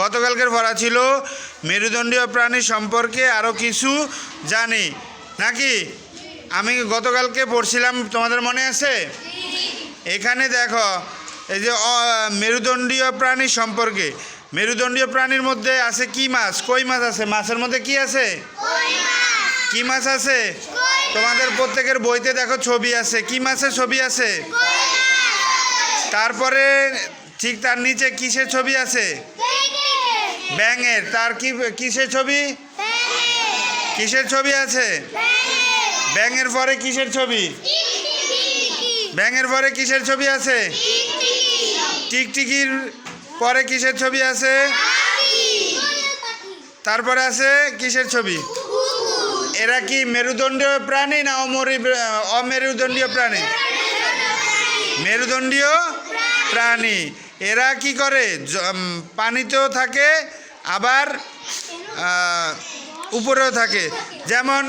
গতকালকের পড়া ছিল মেরুদণ্ডীয় প্রাণী সম্পর্কে আরও কিছু জানি। নাকি? আমি গতকালকে পড়ছিলাম তোমাদের মনে আছে? এখানে দেখো এই যে মেরুদণ্ডীয় প্রাণী সম্পর্কে। মেরুদণ্ডীয় প্রাণীর মধ্যে আছে কি মাছ? কই মাছ আছে? মাছের মধ্যে কি আছে? কি মাছ আছে? তোমাদের প্রত্যেকের বইতে দেখো ছবি আছে। কি মাছের ছবি আছে? তারপরে ঠিক তার নিচে কিসের ছবি আছে? ব্যাঙের। তার কি, কিসের ছবি? কিসের ছবি আছে? ব্যাঙের পরে কিসের ছবি? ব্যাঙের পরে কিসের ছবি আছে? টিকটিকির পরে কিসের ছবি আছে? তারপরে আছে কিসের ছবি? এরা কি মেরুদণ্ডীয় প্রাণী না অমরি, অমেরুদণ্ডীয় প্রাণী? মেরুদণ্ডীয় প্রাণী। এরা কি করে? পানিতেও থাকে, আবার উপরেও থাকে। যেমন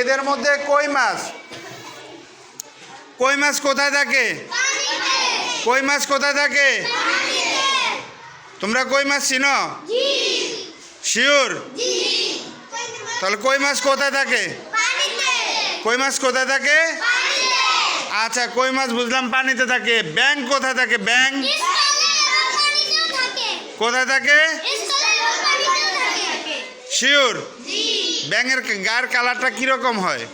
এদের মধ্যে কই মাছ? কই মাছ কোথায় থাকে? কই মাছ কোথায় থাকে? তোমরা কই মাছ চিনো? শিওর তাহলে কই মাছ কোথায় থাকে? কই মাছ কোথায় থাকে? আচ্ছা কই মাছ বুঝলাম? পানিতে থাকে। ব্যাং কোথায় থাকে? ব্যাং কোথায় থাকে? শিওর ব্যাঙের গার কালারটা কীরকম হয়?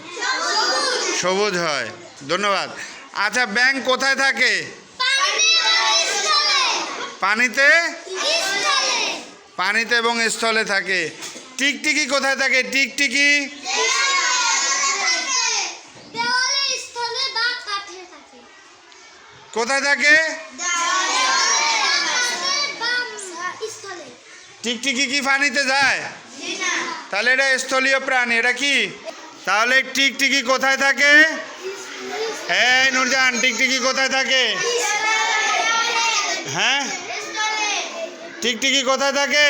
সবুজ হয়। ধন্যবাদ। আচ্ছা ব্যাং কোথায় থাকে? পানিতে? পানিতে এবং স্থলে থাকে। টিকটিকি কোথায় থাকে? টিকটিকি? কোথায় থাকে? টিকটিকি কি পানিতে যায়? তাহলে এটা স্থলীয় প্রাণী, এটা কি? তাহলে টিকটিকি কোথায় থাকে? হ্যাঁ নুরজান, টিকটিকি কোথায় থাকে? হ্যাঁ? টিকটিকি কোথায় থাকে?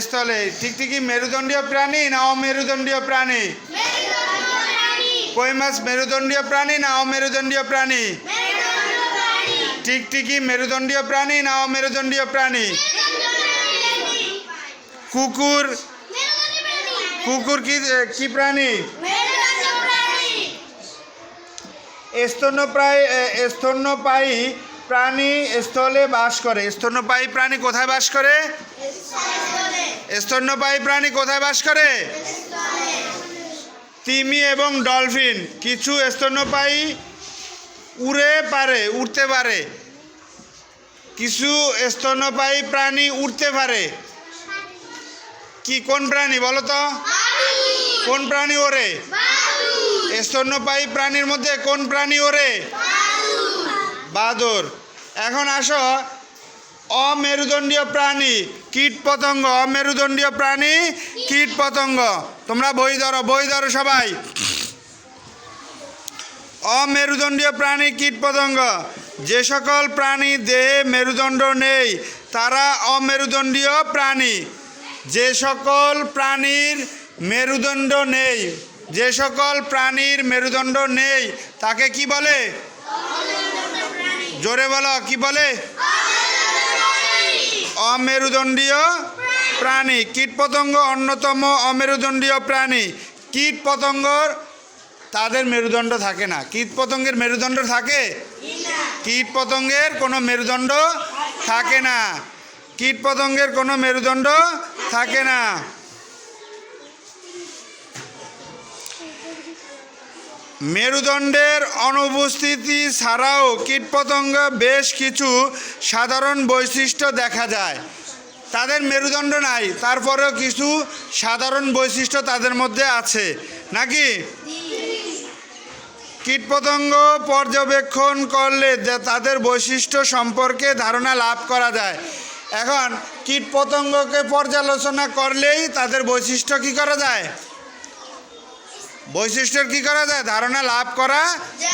স্থলে টিকটিকি মেরুদণ্ডীয় প্রাণী না অমেরুদণ্ডীয় প্রাণী? কই মাছ? মেরুদণ্ডীয় প্রাণী না অমেরুদণ্ডীয় প্রাণী? টিকটিকি, মেরুদণ্ডীয় প্রাণী না অমেরুদণ্ডীয় প্রাণী? কুকুর। কুকুর কি কি প্রাণী? স্তন্যপ্রায় স্তন্যপায়ী প্রাণী স্থলে বাস করে। স্তন্যপায়ী প্রাণী কোথায় বাস করে? স্তন্যপায়ী প্রাণী কোথায় বাস করে? তিমি এবং ডলফিন কিছু স্তন্যপায়ী উড়ে পারে উড়তে পারে। কিছু স্তন্যপায়ী প্রাণী উড়তে পারে। কি কোন প্রাণী বলো তো? কোন প্রাণী ওরে স্তন্যপায়ী প্রাণীর মধ্যে কোন প্রাণী ওরে বাদর। এখন আসো অমেরুদণ্ডীয় প্রাণী। কীট পতঙ্গ অমেরুদণ্ডীয় প্রাণী কীট পতঙ্গ তোমরা বই ধরো বই ধরো সবাই। অমেরুদণ্ডীয় প্রাণী কীট পতঙ্গ যে সকল প্রাণী দেহে মেরুদণ্ড নেই তারা অমেরুদণ্ডীয় প্রাণী। যে সকল প্রাণীর মেরুদণ্ড নেই যে সকল প্রাণীর মেরুদণ্ড নেই তাকে কি বলে? জোরে বলো কি বলে? অমেরুদণ্ডীয় প্রাণী। কীটপতঙ্গ অন্যতম অমেরুদণ্ডীয় প্রাণী। কীটপতঙ্গর তাদের মেরুদণ্ড থাকে না। কীটপতঙ্গের মেরুদণ্ড থাকে? কীটপতঙ্গের কোনো মেরুদণ্ড থাকে না। কীটপতঙ্গের কোনো মেরুদণ্ড থাকে না। মেরুদণ্ডের অনুপস্থিতি ছাড়াও কীটপতঙ্গ বেশ কিছু সাধারণ বৈশিষ্ট্য দেখা যায়। তাদের মেরুদণ্ড নাই, তারপরেও কিছু সাধারণ বৈশিষ্ট্য তাদের মধ্যে আছে। নাকি? কীটপতঙ্গ পর্যবেক্ষণ করলে তাদের বৈশিষ্ট্য সম্পর্কে ধারণা লাভ করা যায়। এখন কীটপতঙ্গকে পর্যালোচনা করলেই তাদের বৈশিষ্ট্য কি করা যায়? বৈশিষ্ট্যের কি করা যায়? ধারণা লাভ করা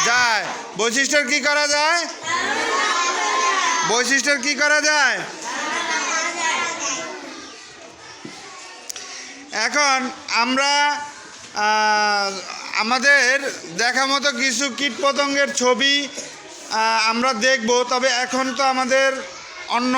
যায়। বৈশিষ্ট্যের কি করা যায়? বৈশিষ্ট্যের কি করা যায়? এখন আমরা আমাদের দেখা মতো কিছু কীটপতঙ্গের ছবি আমরা দেখব, তবে এখন তো আমাদের অন্য